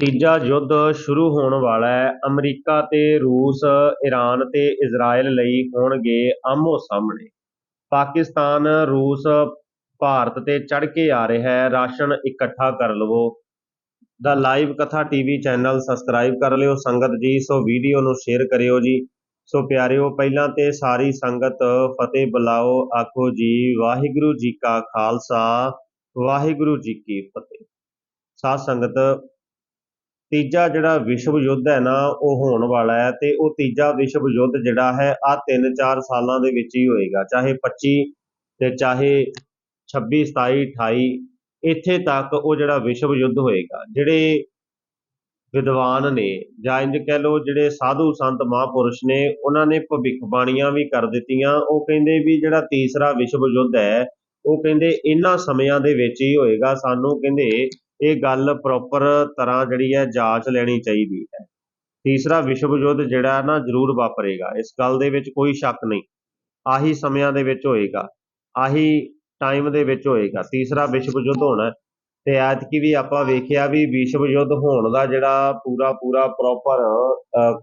ਤੀਜਾ ਯੁੱਧ ਸ਼ੁਰੂ ਹੋਣ ਵਾਲਾ ਹੈ। ਅਮਰੀਕਾ ਤੇ ਰੂਸ ਈਰਾਨ ਤੇ ਇਜ਼ਰਾਈਲ ਲਈ ਹੋਣਗੇ ਆਮੋ ਸਾਹਮਣੇ। ਪਾਕਿਸਤਾਨ, ਰੂਸ, ਭਾਰਤ ਤੇ ਚੜ੍ਹ ਕੇ ਆ ਰਿਹਾ ਹੈ। ਰਾਸ਼ਨ ਇਕੱਠਾ ਕਰ ਲਵੋ। ਦਾ ਲਾਈਵ ਕਥਾ ਟੀਵੀ ਚੈਨਲ ਸਬਸਕ੍ਰਾਈਬ ਕਰ ਲਿਓ। ਸੰਗਤ ਜੀ, ਸੋ ਵੀਡੀਓ ਨੂੰ ਸ਼ੇਅਰ ਕਰਿਓ ਜੀ। ਸੋ ਪਿਆਰਿਓ, ਪਹਿਲਾਂ ਤੇ ਸਾਰੀ ਸੰਗਤ ਫਤਿਹ ਬੁਲਾਓ। ਆਖੋ ਜੀ, ਵਾਹਿਗੁਰੂ ਜੀ ਕਾ ਖਾਲਸਾ, ਵਾਹਿਗੁਰੂ ਜੀ ਕੀ ਫਤਿਹ। ਸਾਧ ਸੰਗਤ ਤੀਜਾ ਜਿਹੜਾ ਵਿਸ਼ਵ ਯੁੱਧ ਹੈ ਨਾ, ਉਹ ਹੋਣ ਵਾਲਾ ਹੈ ਤੇ ਉਹ ਤੀਜਾ ਵਿਸ਼ਵ ਯੁੱਧ ਜਿਹੜਾ ਹੈ, ਆ 3-4 ਸਾਲਾਂ ਦੇ ਵਿੱਚ ਹੀ ਹੋਏਗਾ, ਚਾਹੇ 25 ਤੇ ਚਾਹੇ 26 27 28 ਇੱਥੇ ਤੱਕ ਉਹ ਜਿਹੜਾ ਵਿਸ਼ਵ ਯੁੱਧ ਹੋਏਗਾ। ਜਿਹੜੇ ਵਿਦਵਾਨ ਨੇ ਜਾਂ ਇੰਜ ਕਹਿ ਲਓ, ਜਿਹੜੇ ਸਾਧੂ ਸੰਤ ਮਹਾਪੁਰਸ਼ ਨੇ, ਉਹਨਾਂ ਨੇ ਭਵਿੱਖਬਾਣੀਆਂ ਵੀ ਕਰ ਦਿੱਤੀਆਂ। ਉਹ ਕਹਿੰਦੇ ਵੀ ਜਿਹੜਾ ਤੀਸਰਾ ਵਿਸ਼ਵ ਯੁੱਧ ਹੈ, ਉਹ ਕਹਿੰਦੇ ਇਹਨਾਂ ਸਮਿਆਂ ਦੇ ਵਿੱਚ ਹੀ ਹੋਏਗਾ। ਸਾਨੂੰ ਕਹਿੰਦੇ ਇਹ ਗੱਲ ਪ੍ਰੋਪਰ ਤਰ੍ਹਾਂ ਜਿਹੜੀ ਹੈ ਜਾਂਚ ਲੈਣੀ ਚਾਹੀਦੀ ਹੈ। ਤੀਸਰਾ ਵਿਸ਼ਵ ਯੁੱਧ ਜਿਹੜਾ ਨਾ ਜ਼ਰੂਰ ਵਾਪਰੇਗਾ। ਇਸ ਗੱਲ ਦੇ ਵਿੱਚ ਕੋਈ ਸ਼ੱਕ ਨਹੀਂ। ਆਹੀ ਸਮਿਆਂ ਦੇ ਵਿੱਚ ਹੋਏਗਾ। ਆਹੀ ਟਾਈਮ ਦੇ ਵਿੱਚ ਹੋਏਗਾ। ਤੀਸਰਾ ਵਿਸ਼ਵ ਯੁੱਧ ਹੋਣਾ ਹੈ। ਤੇ ਐਤਕੀ ਵੀ ਆਪਾਂ ਵੇਖਿਆ ਵੀ ਵਿਸ਼ਵ ਯੁੱਧ ਹੋਣ ਦਾ ਜਿਹੜਾ ਪੂਰਾ ਪੂਰਾ ਪ੍ਰੋਪਰ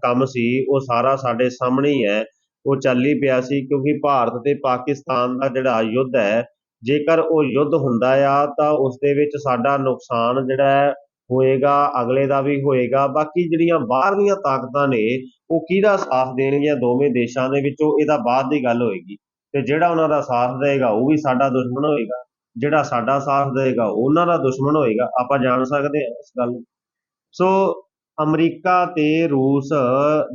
ਕੰਮ ਸੀ, ਉਹ ਸਾਰਾ ਸਾਡੇ ਸਾਹਮਣੇ ਹੀ ਹੈ। ਉਹ ਚੱਲ ਹੀ ਪਿਆ ਸੀ ਕਿਉਂਕਿ ਭਾਰਤ ਤੇ ਪਾਕਿਸਤਾਨ ਦਾ ਜਿਹੜਾ ਯੁੱਧ ਹੈ ਜੇਕਰ ਉਹ ਯੁੱਧ ਹੁੰਦਾ ਆ, ਤਾਂ ਉਸ ਦੇ ਵਿੱਚ ਸਾਡਾ ਨੁਕਸਾਨ ਜਿਹੜਾ ਹੋਏਗਾ, ਅਗਲੇ ਦਾ ਵੀ ਹੋਏਗਾ। ਬਾਕੀ ਜਿਹੜੀਆਂ ਬਾਹਰਲੀਆਂ ਤਾਕਤਾਂ ਨੇ, ਉਹ ਕਿਹਦਾ ਸਾਥ ਦੇਣਗੀਆਂ ਦੋਵੇਂ ਦੇਸ਼ਾਂ ਦੇ ਵਿੱਚੋਂ ਇਹਦਾ ਬਾਅਦ ਦੀ ਗੱਲ ਹੋਏਗੀ। ਤੇ ਜਿਹੜਾ ਉਹਨਾਂ ਦਾ ਸਾਥ ਦੇਗਾ ਉਹ ਵੀ ਸਾਡਾ ਦੁਸ਼ਮਣ ਹੋਏਗਾ। ਜਿਹੜਾ ਸਾਡਾ ਸਾਥ ਦੇਗਾ ਉਹਨਾਂ ਦਾ ਦੁਸ਼ਮਣ ਹੋਏਗਾ। ਆਪਾਂ ਜਾਣ ਸਕਦੇ ਹਾਂ ਇਸ ਗੱਲ ਨੂੰ। ਸੋ, ਅਮਰੀਕਾ ਤੇ ਰੂਸ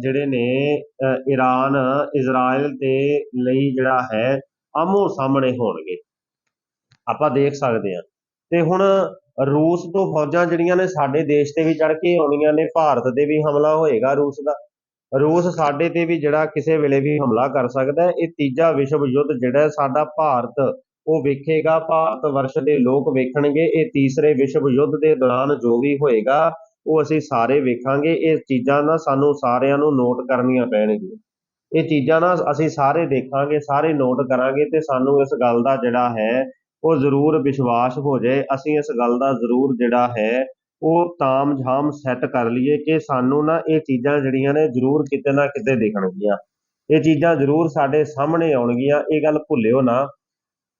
ਜਿਹੜੇ ਨੇ ਈਰਾਨ ਇਜ਼ਰਾਈਲ ਤੇ ਲਈ ਜਿਹੜਾ ਹੈ ਆਮੋ ਸਾਹਮਣੇ ਹੋਣਗੇ। ਆਪਾਂ ਦੇਖ ਸਕਦੇ ਹਾਂ। ਤੇ ਹੁਣ ਰੂਸ ਤੋਂ ਫੌਜਾਂ ਜਿਹੜੀਆਂ ਨੇ ਸਾਡੇ ਦੇਸ਼ ਤੇ ਵੀ ਚੜ ਕੇ ਆਉਣੀਆਂ ਨੇ, ਭਾਰਤ ਤੇ ਵੀ ਹਮਲਾ ਹੋਏਗਾ ਰੂਸ ਦਾ। ਰੂਸ ਸਾਡੇ ਤੇ ਵੀ ਜਿਹੜਾ ਕਿਸੇ ਵੇਲੇ ਵੀ ਹਮਲਾ ਕਰ ਸਕਦਾ ਹੈ। ਇਹ ਤੀਜਾ ਵਿਸ਼ਵ ਯੁੱਧ ਜਿਹੜਾ ਸਾਡਾ ਭਾਰਤ, ਉਹ ਵੇਖੇਗਾ, ਭਾਰਤ ਵਰਸ਼ ਦੇ ਲੋਕ ਵੇਖਣਗੇ। ਇਹ ਤੀਸਰੇ ਵਿਸ਼ਵ ਯੁੱਧ ਦੇ ਦੌਰਾਨ ਜੋ ਵੀ ਹੋਏਗਾ, ਉਹ ਅਸੀਂ ਸਾਰੇ ਵੇਖਾਂਗੇ। ਇਹ ਚੀਜ਼ਾਂ ਨਾ ਸਾਨੂੰ ਸਾਰਿਆਂ ਨੂੰ ਨੋਟ ਕਰਨੀਆਂ ਪੈਣਗੀਆਂ। ਇਹ ਚੀਜ਼ਾਂ ਨਾ ਅਸੀਂ ਸਾਰੇ ਦੇਖਾਂਗੇ, ਸਾਰੇ ਨੋਟ ਕਰਾਂਗੇ ਤੇ ਸਾਨੂੰ ਇਸ ਗੱਲ ਦਾ ਜਿਹੜਾ ਹੈ ਉਹ ਜ਼ਰੂਰ ਵਿਸ਼ਵਾਸ ਹੋ ਜਾਏ। ਅਸੀਂ ਇਸ ਗੱਲ ਦਾ ਜ਼ਰੂਰ ਜਿਹੜਾ ਹੈ, ਉਹ ਤਾਮ-ਝਾਮ ਸੈੱਟ ਕਰ ਲਈਏ ਕਿ ਸਾਨੂੰ ਨਾ ਇਹ ਚੀਜ਼ਾਂ ਜਿਹੜੀਆਂ ਨੇ ਜ਼ਰੂਰ ਕਿਤੇ ਨਾ ਕਿਤੇ ਦਿਖਣਗੀਆਂ। ਇਹ ਚੀਜ਼ਾਂ ਜ਼ਰੂਰ ਸਾਡੇ ਸਾਹਮਣੇ ਆਉਣਗੀਆਂ, ਇਹ ਗੱਲ ਭੁੱਲਿਓ ਨਾ।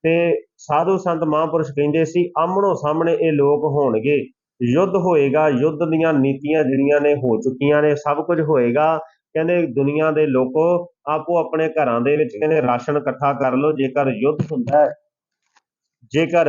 ਤੇ ਸਾਧੂ ਸੰਤ ਮਹਾਂਪੁਰਸ਼ ਕਹਿੰਦੇ ਸੀ, ਆਮਣੋ ਸਾਹਮਣੇ ਇਹ ਲੋਕ ਹੋਣਗੇ। ਯੁੱਧ ਹੋਏਗਾ, ਯੁੱਧ ਦੀਆਂ ਨੀਤੀਆਂ ਜਿਹੜੀਆਂ ਨੇ ਹੋ ਚੁੱਕੀਆਂ ਨੇ, ਸਭ ਕੁਝ ਹੋਏਗਾ। ਕਹਿੰਦੇ ਦੁਨੀਆ ਦੇ ਲੋਕੋ, ਆਪੋ ਆਪਣੇ ਘਰਾਂ ਦੇ ਵਿੱਚ ਕਹਿੰਦੇ ਰਾਸ਼ਨ ਇਕੱਠਾ ਕਰ ਲਓ, ਜੇਕਰ ਯੁੱਧ ਹੁੰਦਾ ਜੇਕਰ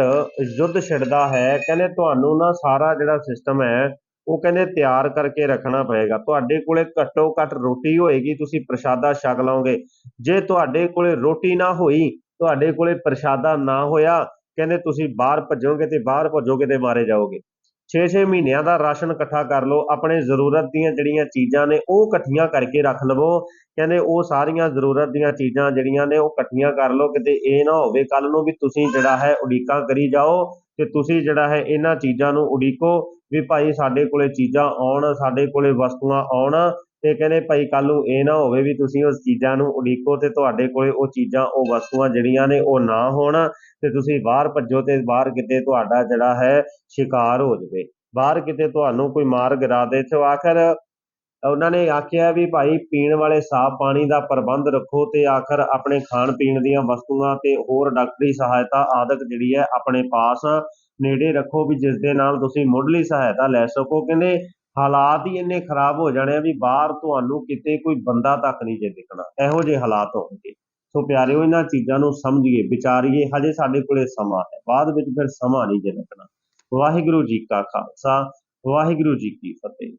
ਯੁੱਧ ਛਿੜਦਾ ਹੈ, ਕਹਿੰਦੇ ਤੁਹਾਨੂੰ ਨਾ ਸਾਰਾ ਜਿਹੜਾ ਸਿਸਟਮ ਹੈ, ਉਹ ਕਹਿੰਦੇ ਤਿਆਰ ਕਰਕੇ ਰੱਖਣਾ ਪਏਗਾ। ਤੁਹਾਡੇ ਕੋਲੇ ਘੱਟੋ ਘੱਟ ਰੋਟੀ ਹੋਏਗੀ, ਤੁਸੀਂ ਪ੍ਰਸ਼ਾਦਾ ਛਕ ਲਓਗੇ। ਜੇ ਤੁਹਾਡੇ ਕੋਲੇ ਰੋਟੀ ਨਾ ਹੋਈ, ਤੁਹਾਡੇ ਕੋਲੇ ਪ੍ਰਸ਼ਾਦਾ ਨਾ ਹੋਇਆ, ਕਹਿੰਦੇ ਤੁਸੀਂ ਬਾਹਰ ਭੱਜੋਗੇ ਤੇ ਬਾਹਰ ਭੱਜੋਗੇ ਤੇ ਮਾਰੇ ਜਾਓਗੇ। 6-6 ਮਹੀਨਿਆਂ ਦਾ ਰਾਸ਼ਨ ਇਕੱਠਾ ਕਰ ਲਓ, ਆਪਣੇ ਜ਼ਰੂਰਤ ਦੀਆਂ ਜਿਹੜੀਆਂ ਚੀਜ਼ਾਂ ਨੇ ਉਹ ਇਕੱਠੀਆਂ ਕਰਕੇ ਰੱਖ ਲਵੋ। ਕਹਿੰਦੇ ਉਹ ਸਾਰੀਆਂ ਜ਼ਰੂਰਤ ਦੀਆਂ ਚੀਜ਼ਾਂ ਜਿਹੜੀਆਂ ਨੇ ਉਹ ਇਕੱਠੀਆਂ ਕਰ ਲਓ, ਕਿਤੇ ਇਹ ਨਾ ਹੋਵੇ ਕੱਲ ਨੂੰ ਵੀ ਤੁਸੀਂ ਜਿਹੜਾ ਹੈ ਉਡੀਕਾਂ ਕਰੀ ਜਾਓ ਤੇ ਤੁਸੀਂ ਜਿਹੜਾ ਹੈ ਇਹਨਾਂ ਚੀਜ਼ਾਂ ਨੂੰ ਉਡੀਕੋ ਵੀ ਭਾਈ ਸਾਡੇ ਕੋਲੇ ਚੀਜ਼ਾਂ ਆਉਣ, ਸਾਡੇ ਕੋਲੇ ਵਸਤੂਆਂ ਆਉਣ। ਤੇ ਕਹਿੰਦੇ ਭਾਈ ਕੱਲ ਨੂੰ ਇਹ ਨਾ ਹੋਵੇ ਵੀ ਤੁਸੀਂ ਉਸ ਚੀਜ਼ਾਂ ਨੂੰ ਉਡੀਕੋ ਤੇ ਤੁਹਾਡੇ ਕੋਲੇ ਉਹ ਚੀਜ਼ਾਂ, ਉਹ ਵਸਤੂਆਂ ਜਿਹੜੀਆਂ ਨੇ ਉਹ ਨਾ ਹੋਣ ਤੇ ਤੁਸੀਂ ਬਾਹਰ ਭੱਜੋ ਤੇ ਬਾਹਰ ਕਿਤੇ ਤੁਹਾਡਾ ਜਿਹੜਾ ਹੈ ਸ਼ਿਕਾਰ ਹੋ ਜਵੇ। ਬਾਹਰ ਕਿਤੇ ਤੁਹਾਨੂੰ ਕੋਈ ਮਾਰ ਗਿਰਾ ਦੇ ਤੇ ਆਖਰ ਉਹਨਾਂ ਨੇ ਆਖਿਆ ਵੀ ਭਾਈ ਪੀਣ ਵਾਲੇ ਸਾਫ਼ ਪਾਣੀ ਦਾ ਪ੍ਰਬੰਧ ਰੱਖੋ ਤੇ ਆਖਰ ਆਪਣੇ ਖਾਣ ਪੀਣ ਦੀਆਂ ਵਸਤੂਆਂ ਤੇ ਹੋਰ ਡਾਕਟਰੀ ਸਹਾਇਤਾ ਆਦਿਕ ਜਿਹੜੀ ਹੈ ਆਪਣੇ ਪਾਸ ਨੇੜੇ ਰੱਖੋ ਵੀ ਜਿਸ ਦੇ ਨਾਲ ਤੁਸੀਂ ਮੁੱਢਲੀ ਸਹਾਇਤਾ ਲੈ ਸਕੋ। ਕਹਿੰਦੇ ਹਾਲਾਤ ਹੀ ਇੰਨੇ ਖਰਾਬ ਹੋ ਜਾਣੇ ਆ ਵੀ ਬਾਹਰ ਤੁਹਾਨੂੰ ਕਿਤੇ ਕੋਈ ਬੰਦਾ ਤੱਕ ਨਹੀਂ ਜੇ ਦਿਖਣਾ। ਇਹੋ ਜਿਹੇ ਹਾਲਾਤ ਹੋਣਗੇ। ਸੋ ਪਿਆਰਿਓ, ਇਹਨਾਂ ਚੀਜ਼ਾਂ ਨੂੰ ਸਮਝੀਏ, ਵਿਚਾਰੀਏ, ਹਜੇ ਸਾਡੇ ਕੋਲੇ ਸਮਾਂ ਹੈ। ਬਾਅਦ ਵਿੱਚ ਫਿਰ ਸਮਾਂ ਨਹੀਂ ਜੇ ਲੱਗਣਾ। ਵਾਹਿਗੁਰੂ ਜੀ ਕਾ ਖਾਲਸਾ, ਵਾਹਿਗੁਰੂ ਜੀ ਕੀ ਫਤਿਹ।